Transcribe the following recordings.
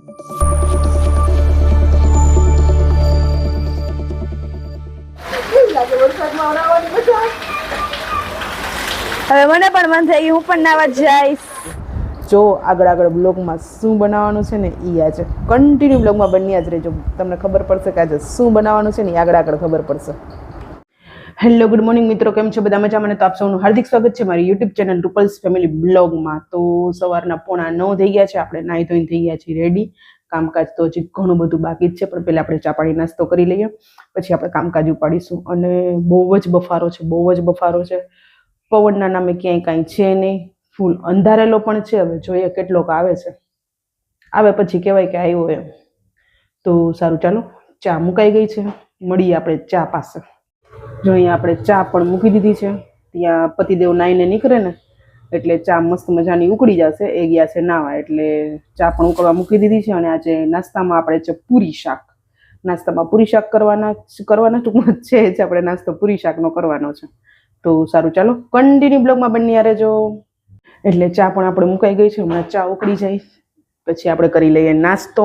હવે મને પણ મન થઈ હું પણ નાવા જઈશ. જો આગળ આગળ બ્લોગમાં શું બનાવવાનું છે ને એ આજે કન્ટિન્યુ બ્લોગમાં બન્યા જ રહેજો. તમને ખબર પડશે કે આજે શું બનાવવાનું છે ને આગળ આગળ ખબર પડશે. હેલો, ગુડ મોર્નિંગ મિત્રો. કેમ છો? બધા મજામાં ને તો આપ સૌનું હાર્દિક સ્વાગત છે મારી યુટ્યુબ ચેનલ રૂપલ્સ ફેમિલી બ્લોગમાં. તો સવારના પોણા નવ થઈ ગયા છે. આપણે નાહી ધોઈને થઈ ગયા છીએ રેડી કામકાજ તો હજી ઘણું બધું બાકી જ છે, પણ પહેલાં આપણે ચા પાણી નાસ્તો કરી લઈએ. પછી આપણે કામકાજ ઉપાડીશું. અને બહુ જ બફારો છે, બહુ જ બફારો છે. પવનના નામે ક્યાંય કાંઈ છે નહીં. ફૂલ અંધારેલો પણ છે. હવે જોઈએ કેટલોક આવે છે. આવે પછી કહેવાય કે આવ્યો એમ. તો સારું, ચાલો. ચા મુકાઈ ગઈ છે. મળીએ આપણે ચા પાસે. જો અહીંયા આપણે ચા પણ મૂકી દીધી છે. ત્યાં પતિદેવ નાઈને નીકળે ને, એટલે ચા મસ્ત મજાની ઉકળી જશે. એ ગયા છે નાવા, એટલે ચા પણ ઉકળવા મૂકી દીધી છે અને આજે નાસ્તામાં આપણે છે પૂરી શાક. નાસ્તામાં પૂરી શાક કરવાના કરવાના ટૂંકમાં છે જ, આપણે નાસ્તો પૂરી શાકનો કરવાનો છે. તો સારું, ચાલો કન્ટિન્યુ બ્લોગમાં બન્યા રહેજો. એટલે ચા પણ આપણે મુકાઈ ગઈ છે, હમણાં ચા ઉકળી જાય. પછી આપણે કરી લઈએ નાસ્તો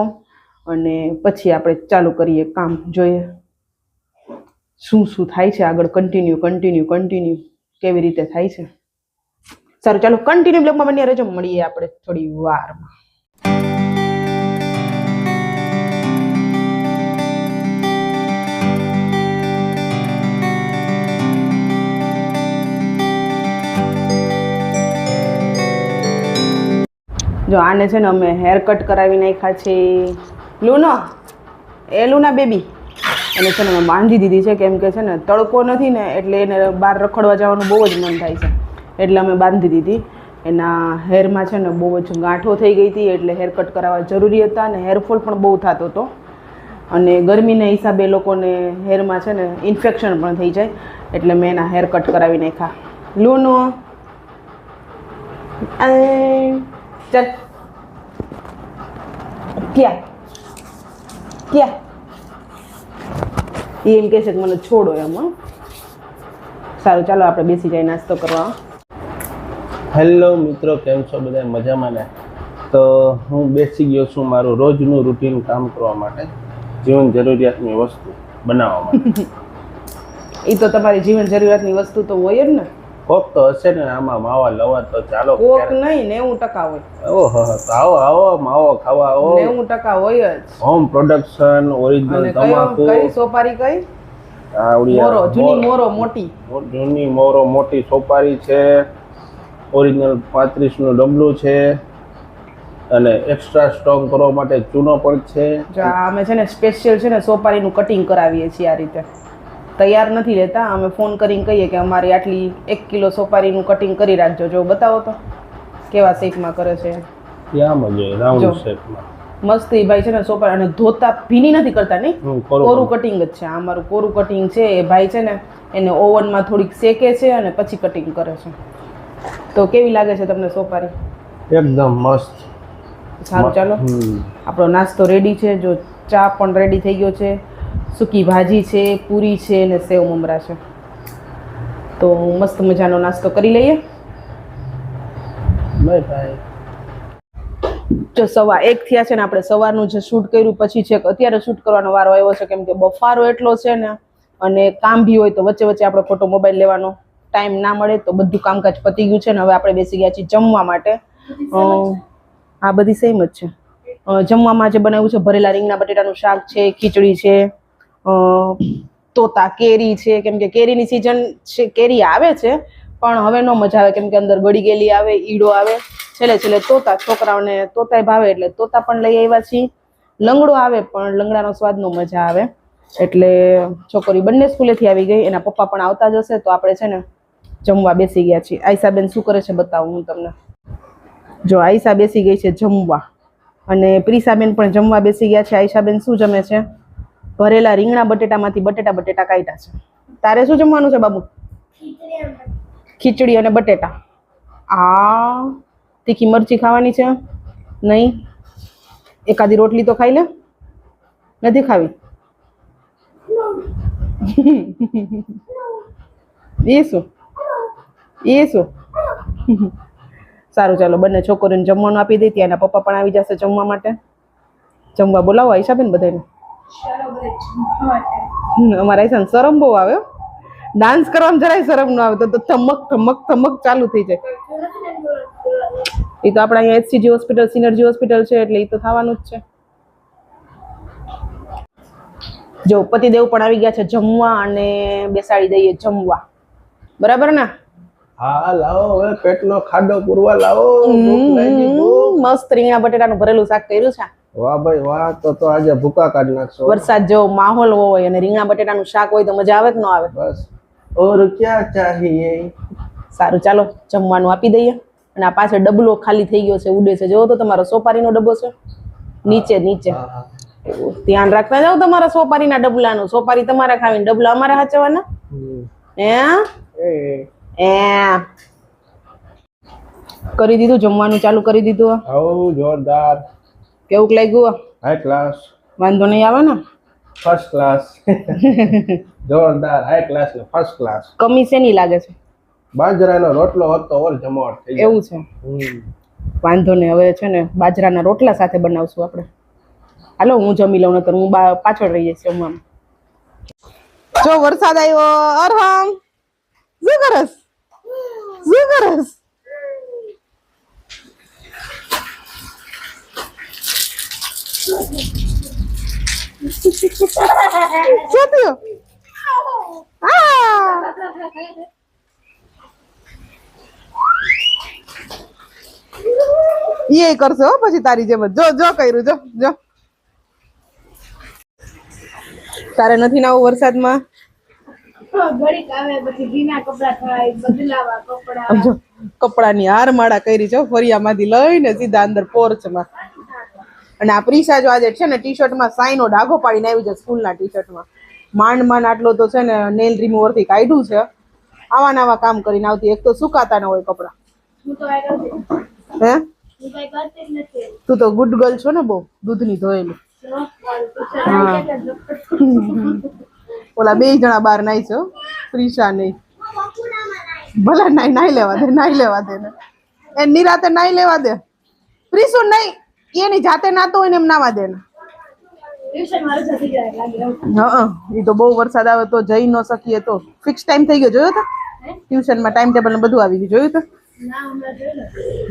અને પછી આપણે ચાલુ કરીએ કામ. જોઈએ. શું શું થાય છે આગળ? કન્ટિન્યુ કન્ટિન્યુ કન્ટિન્યુ કેવી રીતે થાય છે? સારું, ચાલો કન્ટિન્યુ બ્લોગમાં બન્યા રહેજો. મળીએ આપણે થોડી વારમાં. જો આને છે ને અમે હેર કટ કરાવી નાખ્યા છે. લુનો? એ લુના બેબી એને છે ને મેં બાંધી દીધી છે, કેમ કે છે ને તડકો નથી ને એટલે એને બહાર રખડવા જવાનું બહુ જ મન થાય છે. એટલે અમે બાંધી દીધી. એના હેરમાં છે ને બહુ જ ગાંઠો થઈ ગઈ હતી, એટલે હેર કટ કરાવવા જરૂરી હતા અને હેરફોલ પણ બહુ થતો હતો. અને ગરમીના હિસાબે લોકોને હેરમાં છે ને ઇન્ફેક્શન પણ થઈ જાય, એટલે મેં એના હેર કટ કરાવી નાખ્યા. લૂનો. ચાલ. ક્યાં? ક્યાં? એ એમ કહેશે કે મને છોડો એમ સારું ચાલો આપણે બેસી જાય નાસ્તો કરવા. હેલો મિત્રો કેમ છો બધા મજામાં ને? તો હું બેસી ગયો છું મારું રોજનું રૂટીન કામ કરવા માટે જીવન જરૂરિયાતની વસ્તુ બનાવવા માટે. એ તો તમારી જીવન જરૂરિયાતની વસ્તુ તો હોય જ ને. કોક તો હશે ને આમાં માવા લવા તો ચાલો કોક. નહીં નેવું ટકા હોય. ઓહો તો આવો આવો માવો ખાવા આવો. નેવું ટકા હોય જ. હોમ પ્રોડક્શન ઓરિજિનલ તમાકુ. કઈ સોપારી કઈ? મોરો જૂની મોરો. મોટી. જૂની મોરો મોટી સોપારી છે. ઓરિજિનલ પાંત્રીસનું ડબલું છે. અને એક્સ્ટ્રા સ્ટ્રોંગ કરવા માટે ચૂનો પણ છે. આ અમે છે ને સ્પેશિયલ છે ને સોપારીનું કટિંગ કરાવીએ છીએ આ રીતે. તૈયાર નથી લેતા અમે ફોન કરીને કહીએ કે અમારી આટલી એક કિલો સોપારીનું કટિંગ કરી રાખજો. જો બતાવો તો કેવા શેપમાં કરે છે? મસ્ત એ ભાઈ છે ને સોપારી અને ધોતા ભીની નથી કરતા નહીં? કોરું કટિંગ જ છે. અમારું કોરું કટિંગ છે. એ ભાઈ છે ને એને ઓવનમાં થોડીક શેકે છે અને પછી કટિંગ કરે છે. તો કેવી લાગે છે તમને સોપારી? એકદમ મસ્ત. સારું ચાલો. આપણો નાસ્તો રેડી છે. જો ચા પણ રેડી થઈ ગયો છે. સૂકી ભાજી છે પૂરી છે અને સેવ મમરા છે. તો મસ્ત મજાનો નાસ્તો કરી લઈએ. બાય બાય જો સવા એક થયા છે ને આપણે સવારનું જે શૂટ કર્યું પછી છે અત્યારે શૂટ કરવાનો વારો આવ્યો છે કેમ કે બફારો એટલો છે ને અને કામ બી હોય તો વચ્ચે વચ્ચે આપણે ફોટો મોબાઈલ લેવાનો ટાઈમ ના મળે તો બધું કામકાજ પતી ગયું છે ને હવે આપણે બેસી ગયા છીએ જમવા માટે. આ બધી સેમ જ છે. જમવામાં જે બનાવ્યું છે ભરેલા રીંગણા બટેટાનું શાક છે ખીચડી છે તોતા કેરી છે, કેમ કે કેરીની સિઝન છે, કેરી આવે છે, પણ હવે ન મજા આવે, કેમ કે અંદર ગળી ગયેલી આવે, ઈડો આવે. છેલ્લે છેલ્લે તોતા, છોકરાઓને તોતાય ભાવે એટલે તોતા પણ લઈ આવ્યા છીએ. લંગડો આવે, પણ લંગડાનો સ્વાદ નો મજા આવે. એટલે છોકરી બંને સ્કૂલેથી આવી ગઈ, એના પપ્પા પણ આવતા જ હશે, તો આપણે છે ને જમવા બેસી ગયા છીએ. આયસાબેન શું કરે છે બતાવું હું તમને. જો આયસા બેસી ગઈ છે જમવા. અને પ્રિસાબેન પણ જમવા બેસી ગયા છે. આયશાબેન શું જમે છે? ભરેલા રીંગણા બટેટામાંથી બટેટા બટેટા કાઢ્યા છે. તારે શું જમવાનું છે બાબુ? ખીચડી અને બટેટા. આ તીખી મરચી ખાવાની છે. નહીં? એકાદી રોટલી તો ખાઈ લે. નથી ખાવી? એ શું? એ શું? સારું, ચાલો, બંને છોકરીઓને જમવાનું આપી દઈ, ત્યાં પપ્પા પણ આવી જશે જમવા માટે. જમવા બોલાવો આઈશાબેન બધાને અમારા આઈશાને શરમ બહુ આવે ડાન્સ કરવામાં જરાય શરમ ન આવે તો થમક ધમક ધમક ધમક ચાલુ થઈ જાય. એ તો આપણા અહીંયા એચસીજી હોસ્પિટલ સિનર્જી હોસ્પિટલ છે એટલે એ તો થવાનું જ છે. જો પતિદેવ પણ આવી ગયા છે જમવા અને બેસાડી દઈએ જમવા. બરાબર ને? હા લાવો હવે પેટનો ખાડો પૂરવા લાવો મસ્ત રીંગણા બટેટાનું ભરેલું શાક કર્યું છે. વાહ ભાઈ વાહ તો તો આજે ભૂકા કાઢી નાખશો. વરસાદ જેવો માહોલ હોય અને રીંગણા બટેટાનું શાક હોય તો મજા આવે કે ન આવે? બસ. ઓર ક્યાં ચાહીએ? સારું ચાલો જમવાનું આપી દઈએ. અને આ પાછળ ડબલો ખાલી થઈ ગયો છે ઉડે છે. જોવો તો તમારો સોપારીનો ડબ્બો છે. નીચે નીચે. ધ્યાન રાખતા જાવ તમારા સોપારીના ડબલાનું. સોપારી તમારે ખાવીને ડબલા અમારે હાચવાના? હે? એ. એ. કરી દીધું જમવાનું ચાલુ કરી દીધું. આવો જોરદાર. કેવું લાગ્યું હાઈ ક્લાસ વાંધો નહીં આવે ને? ફર્સ્ટ ક્લાસ જોરદાર. હાઈ ક્લાસ ને ફર્સ્ટ ક્લાસ કમી શેની લાગે છે? બાજરાનો રોટલો હોત તો ઓર જમોટ થઈ એવું છે. વાંધો નહીં. હવે છે ને બાજરાના રોટલા સાથે બનાવશું આપણે. હાલો હું જમી લઉં નતર હું પાછળ રહી જઈશ જમવામાં. જો વરસાદ આવ્યો અરહમ! શું કરસ? શું કરસ? થયું આ એ કરશે હો પછી તારી જેમ જો જો કર્યું જો જો તારે નથી ના આવું વરસાદમાં કપડાની હાર માળા કરી છો ફરિયા ફરિયામાંથી લઈને સીધા અંદર પોર્ચમાં અને આ પ્રિસા જો આજે છે ને ટી શર્ટમાં સાઈનો ડાઘો પાડીને આવી છે સ્કૂલના ટી શર્ટમાં માંડ માંડ આટલો તો છે ને નેલ રિમૂવરથી કાઢ્યું છે. આવા નવા કામ કરીને આવતી. એક તો સુકાતા ન હોય કપડા. હું તો તું ગુડ ગર્લ છો ને બહુ? દૂધની ધોયેલું. હા. ઓલા બે જણા બહાર નાઈ છો પ્રિસા નહીં ભલે નાઈ નાઈ લેવા દે નાઈ લેવા દે ને. એ નિરાતે નાઈ લેવા દે. પ્રિસુ નહીં એની જાતે નાતો હોય ને એમ નાવા દેના. હા તો બહુ વરસાદ આવે તો જઈ ન શકીએ તો. ફિક્સ ટાઈમ થઈ ગયો, જોયો તો? ટ્યુશનમાં ટાઈમ ટેબલ બધું આવી ગયું, જોયું તો?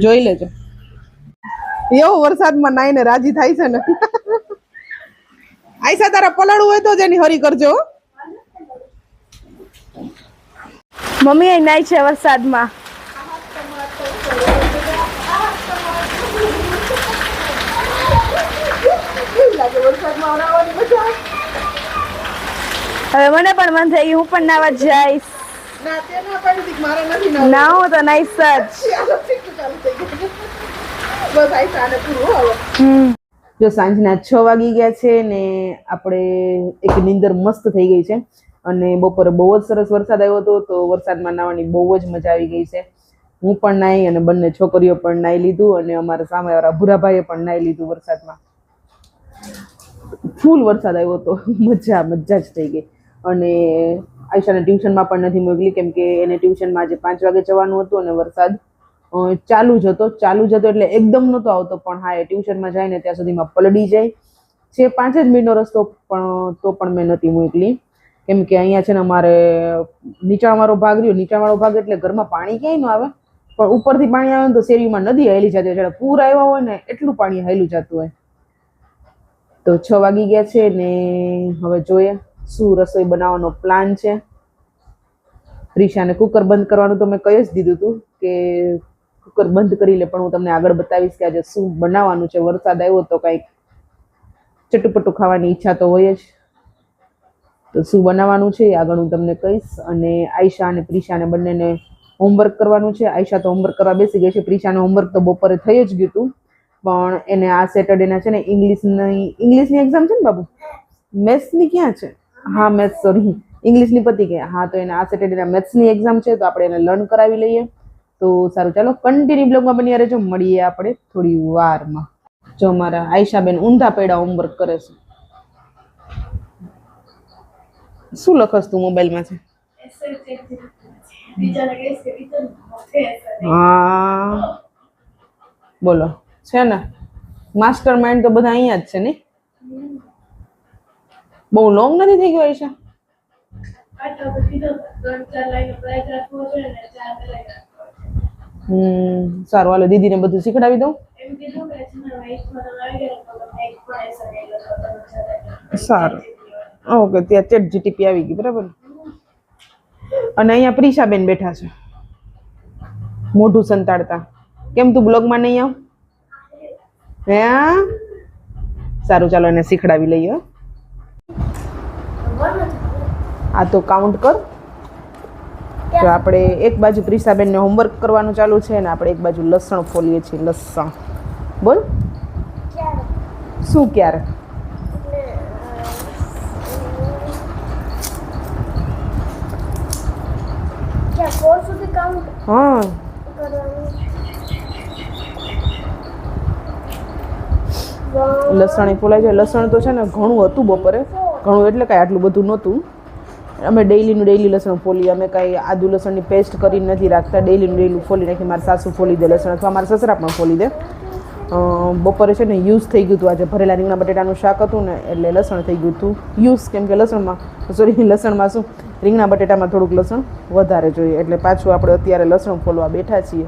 જોઈ લેજો. એવો વરસાદમાં નાઈને રાજી થાય છે ને. આઈસા તારા પલાળું હોય તો જ એની હરી કરજો. મમ્મી નાય છે વરસાદમાં. હવે મને પણ મન થઈ હું પણ નાવા જઈશ. ના હું તો નાઈસ જ. જો સાંજના છ વાગી ગયા છે ને આપણે એક નીંદર મસ્ત થઈ ગઈ છે. અને બપોરે બહુ જ સરસ વરસાદ આવ્યો હતો તો વરસાદમાં નાહવાની બહુ જ મજા આવી ગઈ છે. હું પણ નાહી અને બંને છોકરીઓ પણ નાહી લીધું અને અમારા સામેવાળા ભૂરાભાઈએ પણ નાહી લીધું વરસાદમાં. ફૂલ વરસાદ આવ્યો હતો. મજા મજા જ થઈ ગઈ. અને આયશાને ટ્યુશનમાં પણ નથી મોકલી, કેમ કે એને ટ્યુશનમાં આજે પાંચ વાગે જવાનું હતું અને વરસાદ ચાલુ જ હતો. ચાલુ જ હતો એટલે એકદમ નહોતો આવતો, પણ હા, એ ટ્યુશનમાં જાય ને ત્યાં સુધીમાં પલડી જાય. છે પાંચ જ મિનિટનો રસ્તો, પણ તો પણ મેં નથી મોકલી. કેમ કે અહીંયા છે ને અમારે નીચાણવાળો ભાગ રહ્યો. નીચાણવાળો ભાગ એટલે ઘરમાં પાણી ક્યાંય ન આવે. પણ ઉપરથી પાણી આવે ને તો શેરીમાં નદી હેલી જતી હોય જ્યારે પૂર આવ્યા હોય ને એટલું પાણી હેલું જતું હોય. તો છ વાગી ગયા છે ને હવે જોઈએ શું રસોઈ બનાવવાનો પ્લાન છે. પ્રિશાને કુકર બંધ કરવાનું તો મેં કહી જ દીધું હતું કે કુકર બંધ કરી લે, પણ હું તમને આગળ બતાવીશ કે આજે શું બનાવવાનું છે. વરસાદ આવ્યો તો કંઈક ચટપટું ખાવાની ઈચ્છા તો હોય જ. તો શું બનાવવાનું છે એ આગળ હું તમને કહીશ. અને આયશા અને પ્રિશાને બંનેને હોમવર્ક કરવાનું છે. આયશા તો હોમવર્ક કરવા બેસી ગઈ છે. પ્રિશાને હોમવર્ક તો બપોરે થઈ જ ગયું હતું. પણ એને આ સેટરડેના છે ને ઇંગ્લિશની ઇંગ્લિશની એક્ઝામ છે ને બાબુ? મેથ્સની ક્યાં છે? હા મેથ્સ સોરી ઇંગ્લિશની પતી ગઈ હા, તો એને આ સેટરડેના મેથ્સની એક્ઝામ છે, તો આપણે એને લર્ન કરાવી લઈએ. તો સારું, ચાલો કન્ટિન્યુ બ્લોગમાં બની રહેજો. મળીએ આપણે થોડી વારમાં. જો મારા આયશાબેન ઊંધા પેડા હોમવર્ક કરે છે. શું લખસ તું મોબાઈલમાં છે? હા. બોલો. છે ને? માસ્ટર માઇન્ડ તો બધા અહીંયા જ છે ને બહુ લોંગ નથી થઈ ગયો છે. હમ, સારું, હાલો, દીદીને બધું શીખડાવી દઉં. સારું. ઓકે, ત્યાં ચેટ જીટીપી આવી ગઈ, બરાબર? અને અહીંયા પ્રિશાબેન બેઠા છે. મોઢું સંતાડતા. કેમ તું બ્લોગમાં નહીં આવ? હે? સારું ચાલો એને શીખડાવી લઈએ. આ તો કાઉન્ટ કર. તો આપણે એક બાજુ પ્રિસાબેનને હોમવર્ક કરવાનું ચાલુ છે અને આપણે એક બાજુ લસણ ફોલીએ છીએ લસણ. બોલ. શું ક્યારે? હા કરવાનું લસણ એ ફોલાય છે લસણ તો છે ને ઘણું હતું બપોરે. ઘણું એટલે કાંઈ આટલું બધું નહોતું. અમે ડેઈલીનું ડેઈલી લસણ ફોલી અમે કાંઈ આદુ લસણની પેસ્ટ કરીને નથી રાખતા. ડેઈલીનું ડેઈલું ફોલી નાખી મારા સાસુ ફોલી દે લસણ અથવા મારા સસરા પણ ફોલી દે. બપોરે છે ને યુઝ થઈ ગયું હતું આજે. ભરેલા રીંગણા બટેટાનું શાક હતું ને એટલે લસણ થઈ ગયું હતું. યુઝ કેમ કે લસણમાં સોરી લસણમાં શું? રીંગણા બટેટામાં થોડુંક લસણ વધારે જોઈએ. એટલે પાછું આપણે અત્યારે લસણ ફોલવા બેઠા છીએ.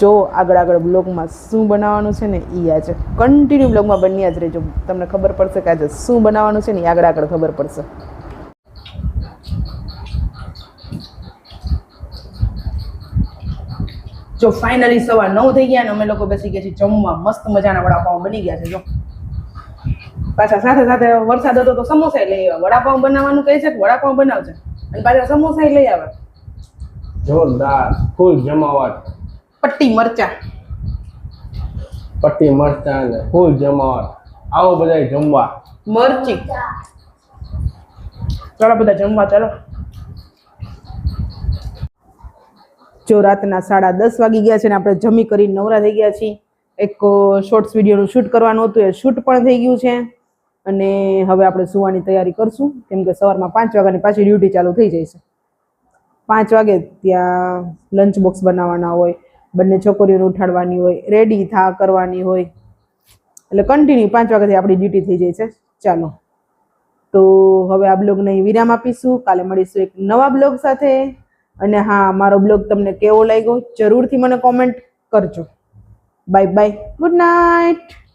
જો આગળ આગળ બ્લોગમાં શું બનાવવાનું છે ને એ આજે કન્ટિન્યુ બ્લોગમાં બન્યા જ રહેજો. તમને ખબર પડશે કે આજે શું બનાવવાનું છે ને એ આગળ આગળ ખબર પડશે. જો ફાઇનલી સવાર નવ થઈ ગયા ને અમે લોકો બેસી ગયા છીએ જમવા. મસ્ત મજાના વડાપાઉં બની ગયા છે, જો. પાછા સાથે સાથે વરસાદ હતો તો સમોસા લઈ આવ્યા. વડાપાઉં બનાવવાનું કહે છે કે વડાપાઉં બનાવજે? અને પાછા સમોસા લઈ આવ્યા. જોરદાર. ફૂલ જમાવટ. પટ્ટી મરચા. પટ્ટી મરચાં ને ફૂલ જમાવટ આવો બધા જમવા. મરચી. ચાલો બધા જમવા ચાલો. જો રાતના સાડા દસ વાગી ગયા છે ને આપણે જમી કરીને નવરા થઈ ગયા છીએ. એક શોર્ટ્સ વિડીયોનું શૂટ કરવાનું હતું એ શૂટ પણ થઈ ગયું છે. અને હવે આપણે સુવાની તૈયારી કરશું કેમ કે સવારમાં પાંચ વાગ્યાની પાછી ડ્યુટી ચાલુ થઈ જાય છે. પાંચ વાગે ત્યાં લંચ બોક્સ બનાવવાના હોય બંને છોકરીઓને ઉઠાડવાની હોય રેડી થા કરવાની હોય. એટલે કન્ટિન્યુ પાંચ વાગ્યાથી આપણી ડ્યુટી થઈ જાય છે. ચાલો. તો હવે આ બ્લોગને અહીં વિરામ આપીશું. કાલે મળીશું એક નવા બ્લોગ સાથે. અને હા, મારો બ્લોગ તમને કેવો લાગ્યો જરૂરથી મને કોમેન્ટ કરજો. Bye bye good night